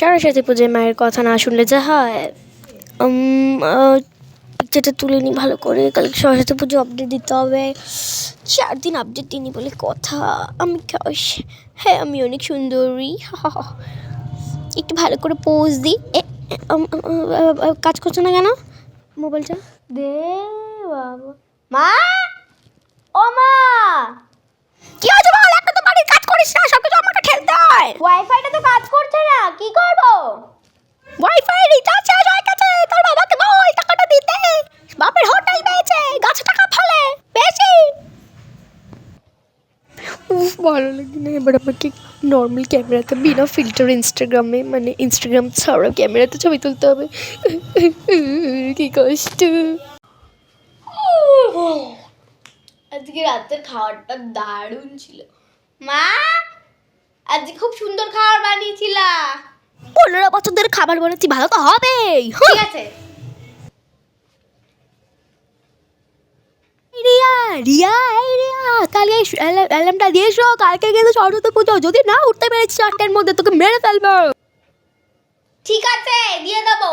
সরস্বতী পুজোয় মায়ের কথা না শুনলে যা হয়। পিকচারটা তুলে নিই ভালো করে, কালকে সরস্বতী পুজো আপডেট দিতে হবে। চার দিন আপডেট দিইনি বলে কথা। আমি হ্যাঁ আমি অনেক সুন্দরী। একটু ভালো করে পোজ দিই। কাজ করছ না কেন? মোবাইলটা? দে বাবা। মা ও মা কি হয়েছে বল একটা তো বাড়ির কাজ করিস না সব কিছু আমাকে ঠেলতে হয় ওয়াইফাইটা তো কাজ করছে না কি করব ওয়াইফাই রিচার্জ শেষ হয়ে গেছে তোর বাবাকে বল টাকাটা দিতে বাপের হোটেল পেয়েছে গাছে টাকা ফলে বেশি উফ ভালো লাগে না এবার আমাকে নর্মাল ক্যামেরাতে বিনা ফিল্টার ইনস্টাগ্রামে মানে ইনস্টাগ্রাম ছাড়া ক্যামেরাতে ছবি তুলতে হবে। কি কষ্ট। আজকে রাতের খাবারটা দারুণ ছিল। মা আজকে খুব সুন্দর খাবার বানিয়েছিলা। পনেরো বছর ধরে খাবার বানাচ্ছি ভালো তো হবেই। ঠিক আছে। রিয়া এই রিয়া কালকে অ্যালার্মটা দিয়ে এসো কালকে কিন্তু সরস্বতী পুজো। যদি না উঠতে পেরেছি চারটের মধ্যে তোকে মেরে ফেলব। ঠিক আছে দিয়ে দেবো।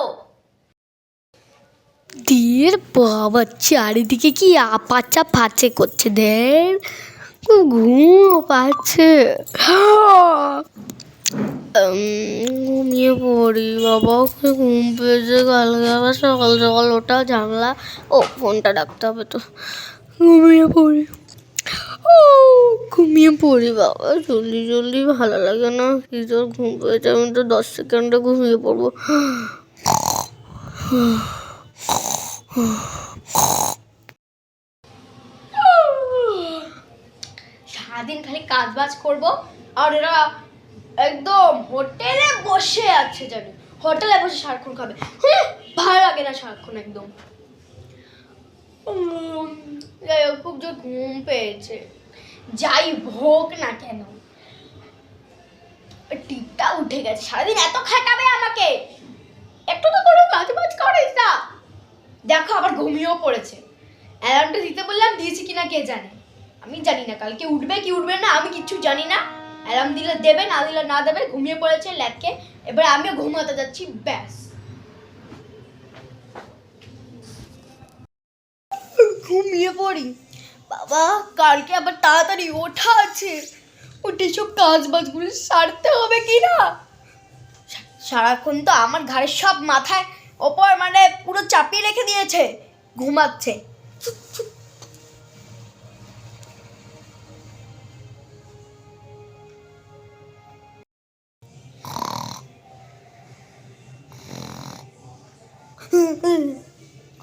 দিয়ে বাবা চারিদিকে কি আপাচা ফাচে করছে দের ঘুম পাচ্ছে। ঘুমিয়ে পড়ি বাবা ঘুম পেয়েছে। কালকে আবার সকাল সকাল ওটা জানলা ও ফোনটা রাখতে হবে তো। ঘুমিয়ে পড়ি। ও, ঘুমিয়ে পড়ি বাবা। জলদি জলদি, ভালো লাগে না। কি তোর ঘুম পেয়েছে, আমি তো দশ সেকেন্ডে ঘুমিয়ে পড়ব। সারাদিন খালি কাজ বাজ করব, আর এরা একদম হোটেলে বসে আছে জানি। হোটেলে বসে সারাক্ষণ খাবে। ভালো লাগে না সারাক্ষণ একদম। খুব জোর ঘুম পেয়েছে। যাই হোক না কেন টিপটা উঠে গেছে। সারাদিন এত খাটাবে আমাকে? একটু তো করে কাজ বাজ করিস না। দেখো আবার ঘুমিয়েও পড়েছে। অ্যালার্মটা দিতে বললাম, দিয়েছি কিনা কে জানে? আমি জানি না, কালকে উঠবে কি উঠবে না, আমি কিচ্ছু জানি না। অ্যালার্ম দিলে দেবে, না দিলে না দেবে, ঘুমিয়ে পড়েছে ল্যাটকে এবার আমিও ঘুমাতে যাচ্ছি, ব্যাস। ঘুমিয়ে পড়ি। বাবা, কালকে আবার তাড়াতাড়ি ওঠা আছে। উঠে সব কাজ বাজগুলো সারতে হবে কি না? সারাক্ষণ তো আমার ঘাড়ের সব মাথায় ওপর মানে পুরো চাপিয়ে রেখে দিয়েছে, ঘুমাচ্ছে।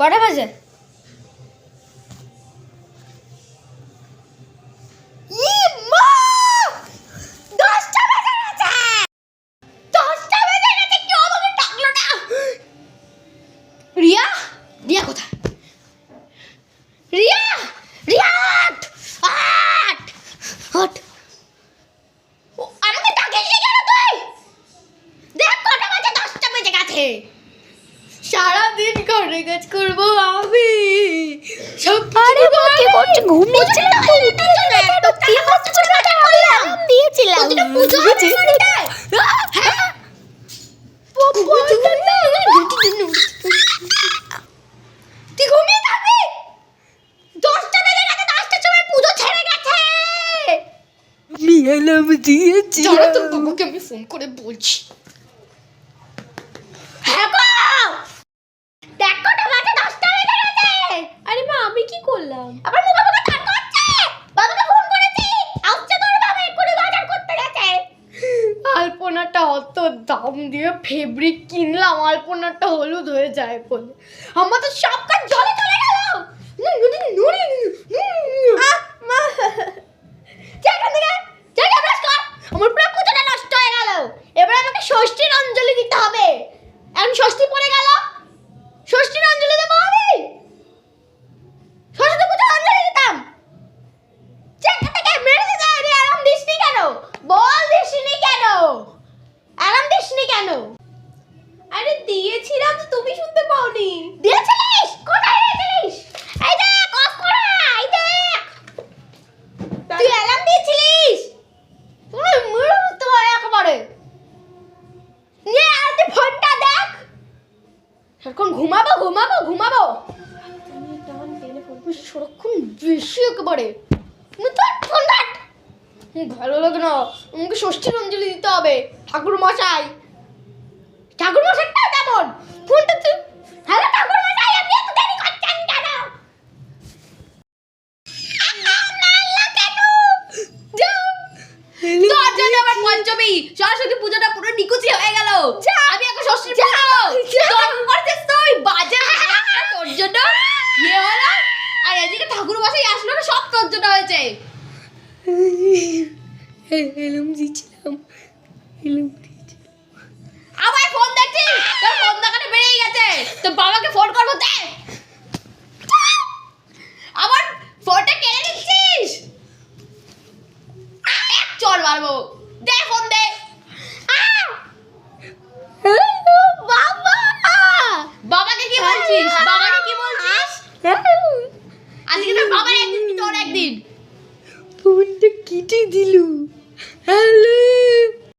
কটা বাজে? রিয়া কোথায় রিয়া রিয়া আট আট আমাকে ডাকিস নি কেন তুই দেখ কটা বাজে দশটা বেজে গেছে সারাদিন ঘরে কাজ করব আমি সব আরে মা কি করছে ঘুমিয়েছিলাম তো না বললাম দিয়েছিলাম প্রতিটা পুজো হবে বাড়িতে। হ্যাঁ? তুই ঘুমিয়ে থাকবি দশটা বেজে গেছে দশটার সময় পুজো ছেড়ে গেছে আমি দিয়েছি জানো তোর বাবুকে আমি ফোন করে বলছি হ্যাঁ! দেখ কটা বাজে, দশটা বেজে গেছে। আরে মা আমি কি করলাম আবার মুখে মুখে তর্ক হচ্ছে। বাবাকে ফোন করেছি। আসছে তোর বাবা, এক্ষুনি বাজার করতে গেছে। আলপনাটা অত দাম দিয়ে ফেব্রিক কিনলাম আলপনাটা হলুদ হয়ে যায় বলে আমার তো সব কাজ জলে চলে গেল আহ, মা। যা এখান থেকে, যা গিয়ে brush কর। আমার পুরো নষ্ট হয়ে গেল। এবার আমাকে ষষ্ঠীর অঞ্জলি দিতে হবে। এখন ষষ্ঠী পড়ে গেল ষষ্ঠীর অঞ্জলি দেবো আমি সরস্বতী পুজো অঞ্জলি দিতাম চেষ্টা থেকে মেরে দিতে আরে আরাম দিসনি কেন বল দিসনি কেন আরাম দিসনি কেন আরে দিয়েছিলাম তো তুমি শুনতে পাওনি দিয়েছিলিস কোথায় দিয়েছিলিস এই দেখ অফ করা এই দেখ তুই অ্যালার্ম দিয়েছিলিস তুমি মেরে দিতে হয় একেবারে নিয়ে এখন ঘুমাবো ঘুমাবো। সারাক্ষণ বেশি একেবারে। ভালো লাগে না। আমাকে ষষ্ঠীর অঞ্জলি দিতে হবে ঠাকুর মশাই আমার পঞ্চমী সরস্বতী পুজোটা পুরো নিকুচি হয়ে গেল। আমি এখন ষষ্ঠী পুজো তোর করছিস তুই বাজে তোর জন্য ইয়ে হলো আর এদিকে ঠাকুর মশাই আসলো না সব তোর জন্য হয়েছে। এলম দিয়েছিলাম এলম আমায় ফোন দেখছিস? তোর ফোন দেখাটা বেড়েই গেছে। তোর বাবাকে ফোন করব দে আমার ফোনটা কেড়ে নিচ্ছিস এক চল মারবো দে ফোন দে আহ! হ্যালো বাবা বাবাকে কি বলছিস? বাবাকে কি বলছিস? আজকে তোর বাবার একদিন কি তোর একদিন ফোনটা কেটে দিল। হ্যালো।